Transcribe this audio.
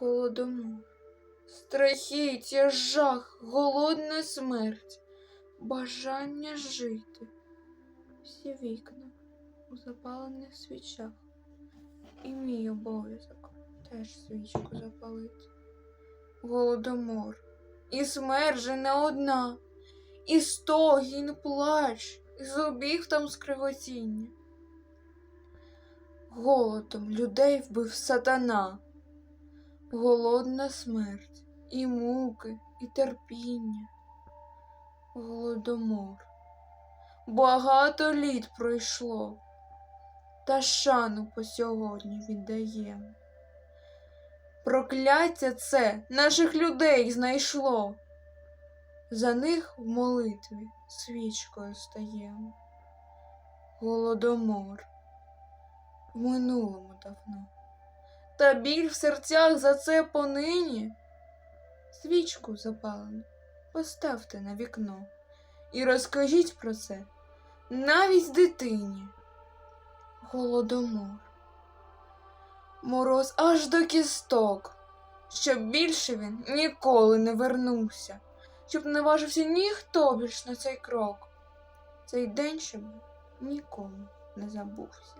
Голодомор, страхіття, жах, голодна смерть, бажання жити. Всі вікна у запалених свічах. І мій обов'язок теж свічку запалити. Голодомор, і смерть же не одна, і стогін, плач, і зубів там скриготіння. Голодом людей вбив сатана, голодна смерть, і муки, і терпіння. Голодомор. Багато літ пройшло, та шану по сьогодні віддаємо. Прокляття це наших людей знайшло. За них в молитві свічкою стаємо. Голодомор в минулому давно. Та біль в серцях за це понині. Свічку запалену поставте на вікно і розкажіть про це навіть дитині. Голодомор. Мороз аж до кісток, щоб більше він ніколи не вернувся, щоб не важився ніхто більш на цей крок. Цей день щоб нікому не забувся.